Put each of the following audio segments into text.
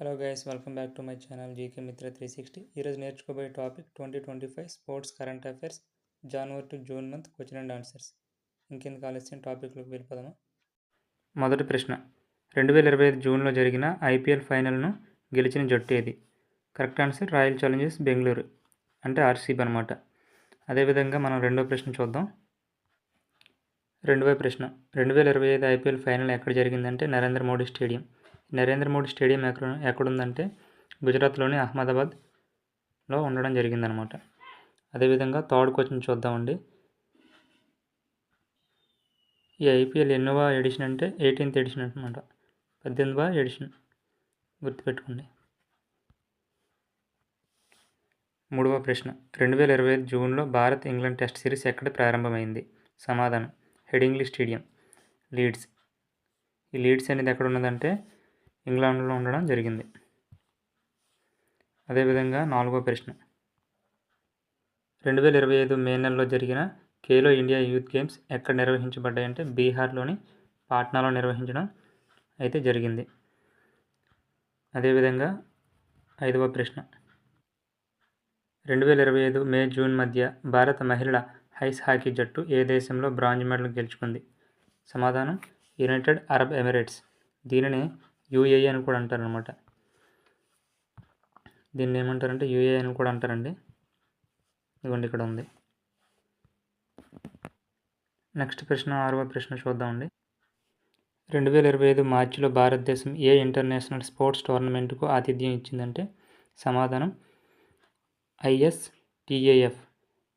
Hello guys welcome back to my channel GK Mitra three sixty ఈరోజు నేర్చుకోబోయే topic twenty twenty five sports current affairs January to June month question and answers ఇంకెందుకు ఆలస్యం? టాపిక్లోకి వెళ్ళిపోదామా? మొదటి ప్రశ్న. రెండు వేల ఇరవై ఐదు జూన్లో జరిగిన ఐపీఎల్ ఫైనల్ను గెలిచిన జట్టు ఏది? Correct answer royal challengers Bengaluru అంటే ఆర్సీబీ అనమాట అదేవిధంగా మనం రెండో ప్రశ్న చూద్దాం. రెండవ ప్రశ్న. రెండు వేల ఇరవై ఐదు ఐపీఎల్ ఫైనల్ ఎక్కడ జరిగిందంటే నరేంద్ర మోడీ స్టేడియం. నరేంద్ర మోడీ స్టేడియం ఎక్కడ ఎక్కడుందంటే గుజరాత్లోని అహ్మదాబాద్లో ఉండడం జరిగిందనమాట. అదేవిధంగా థర్డ్ క్వశ్చన్ చూద్దామండి. ఈ ఐపీఎల్ ఎన్నోవా ఎడిషన్ అంటే ఎయిటీన్త్ ఎడిషన్ అనమాట. పద్దెనిమిదవ ఎడిషన్. గుర్తుపెట్టుకోండి. మూడవ ప్రశ్న. రెండు వేల ఇరవై ఐదు జూన్లో భారత్ ఇంగ్లాండ్ టెస్ట్ సిరీస్ ఎక్కడ ప్రారంభమైంది? సమాధానం. Headingley stadium. లీడ్స్. ఈ లీడ్స్ అనేది ఎక్కడ ఉన్నదంటే ఇంగ్లాండ్లో ఉండడం జరిగింది. అదేవిధంగా నాలుగో ప్రశ్న. రెండు వేల ఇరవై ఐదు మే నెలలో జరిగిన ఖేలో ఇండియా యూత్ గేమ్స్ ఎక్కడ నిర్వహించబడ్డాయంటే బీహార్లోని పాట్నాలో నిర్వహించడం అయితే జరిగింది. అదేవిధంగా ఐదవ ప్రశ్న. రెండు వేల ఇరవై ఐదు మే జూన్ మధ్య భారత మహిళల ఐస్ హాకీ జట్టు ఏ దేశంలో బ్రాంజ్ మెడల్ గెలుచుకుంది? సమాధానం యునైటెడ్ అరబ్ ఎమిరేట్స్. దీనిని యూఏఈ అని కూడా అంటారనమాట దీన్ని ఏమంటారంటే యూఏ అని కూడా అంటారండి. ఇదిగోండి ఇక్కడ ఉంది. నెక్స్ట్ ప్రశ్న ఆరవ ప్రశ్న చూద్దామండి. రెండు వేల ఇరవై ఐదు మార్చిలో భారతదేశం ఏ ఇంటర్నేషనల్ స్పోర్ట్స్ టోర్నమెంట్కు ఆతిథ్యం ఇచ్చిందంటే సమాధానం ఐఎస్టిఏఎఫ్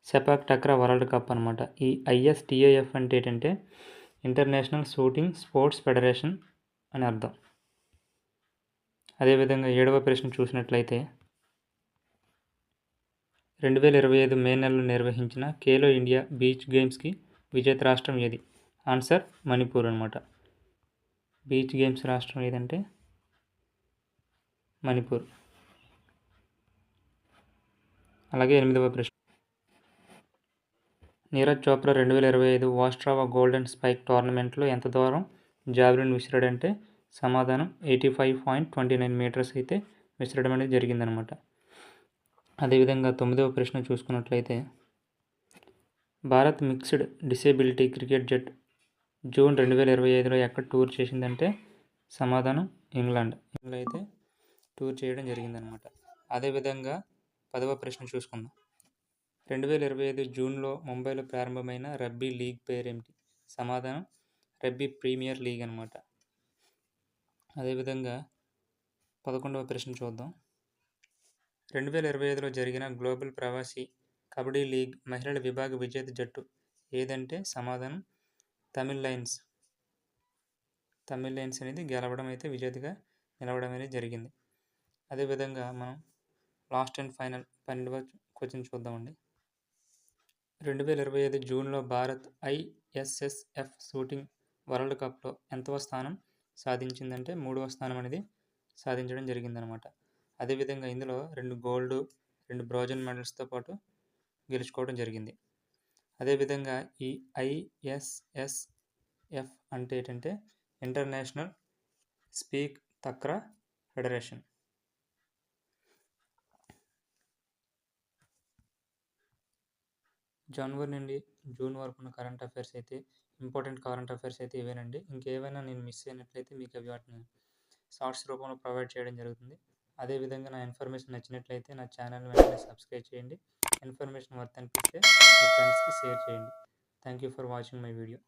సెపాక్ టక్రా వరల్డ్ కప్ అనమాట ఈ ఐఎస్టిఏఎఫ్ అంటే ఏంటంటే ఇంటర్నేషనల్ షూటింగ్ స్పోర్ట్స్ ఫెడరేషన్ అని అర్థం. అదేవిధంగా ఏడవ ప్రశ్న చూసినట్లయితే రెండు వేల ఇరవై ఐదు మే నెలలో నిర్వహించిన ఖేలో ఇండియా బీచ్ గేమ్స్కి విజేత రాష్ట్రం ఏది? ఆన్సర్ మణిపూర్ అనమాట బీచ్ గేమ్స్ రాష్ట్రం ఏదంటే మణిపూర్. అలాగే ఎనిమిదవ ప్రశ్న. నీరజ్ చోప్రా రెండు వేల ఇరవై ఐదు వాస్ట్రావా గోల్డెన్ స్పైక్ టోర్నమెంట్లో ఎంత దూరం జావెలిన్ విసిరాడంటే సమాధానం eighty five point twenty nine metres అయితే విసరడం అనేది జరిగిందనమాట. అదేవిధంగా తొమ్మిదవ ప్రశ్న చూసుకున్నట్లయితే భారత్ మిక్స్డ్ డిసేబిలిటీ క్రికెట్ జట్ జూన్ రెండు వేల ఇరవై ఐదులో ఎక్కడ టూర్ చేసిందంటే సమాధానం ఇంగ్లాండ్. ఇంగ్లాండ్ అయితే టూర్ చేయడం జరిగిందనమాట. అదేవిధంగా పదవ ప్రశ్న చూసుకుందాం. రెండు వేల ఇరవై ఐదు జూన్లో ముంబైలో ప్రారంభమైన రబ్బీ లీగ్ పేరేమిటి? సమాధానం రబ్బీ ప్రీమియర్ లీగ్ అనమాట. అదేవిధంగా పదకొండవ ప్రశ్న చూద్దాం. రెండు వేల ఇరవై ఐదులో జరిగిన గ్లోబల్ ప్రవాసీ కబడ్డీ లీగ్ మహిళల విభాగ విజేత జట్టు ఏదంటే సమాధానం తమిళ్ లైన్స్ తమిళ్ లైన్స్ అనేది గెలవడం అయితే విజేతగా నిలవడం అనేది జరిగింది. అదేవిధంగా మనం లాస్ట్ అండ్ ఫైనల్ పన్నెండవ క్వశ్చన్ చూద్దామండి. రెండు వేల ఇరవై ఐదు జూన్లో భారత్ ఐఎస్ఎస్ఎఫ్ షూటింగ్ వరల్డ్ కప్లో ఎంతవ స్థానం సాధించిందంటే మూడవ స్థానం అనేది సాధించడం జరిగిందనమాట. అదేవిధంగా ఇందులో రెండు గోల్డ్ రెండు బ్రోజన్ మెడల్స్తో పాటు గెలుచుకోవడం జరిగింది. అదేవిధంగా ఈ ఐఎస్ఎస్ఎఫ్ అంటే ఏంటంటే ఇంటర్నేషనల్ స్పీక్ తక్రా ఫెడరేషన్. జనవరి నుండి జూన్ వరకు ఉన్న కరెంట్ అఫైర్స్ అయితే ఇంపార్టెంట్ కరెంట్ అఫైర్స్ అయితే ఇవేనండి. ఇంకేమైనా నేను మిస్ అయినట్లయితే మీకు అవి వాటిని షార్ట్స్ రూపంలో ప్రొవైడ్ చేయడం జరుగుతుంది. అదేవిధంగా నా ఇన్ఫర్మేషన్ నచ్చినట్లయితే నా ఛానల్ వెంటనే సబ్స్క్రైబ్ చేయండి. ఇన్ఫర్మేషన్ వర్త్ అనిపిస్తే మీ ఫ్రెండ్స్కి షేర్ చేయండి. Thank you for watching my video.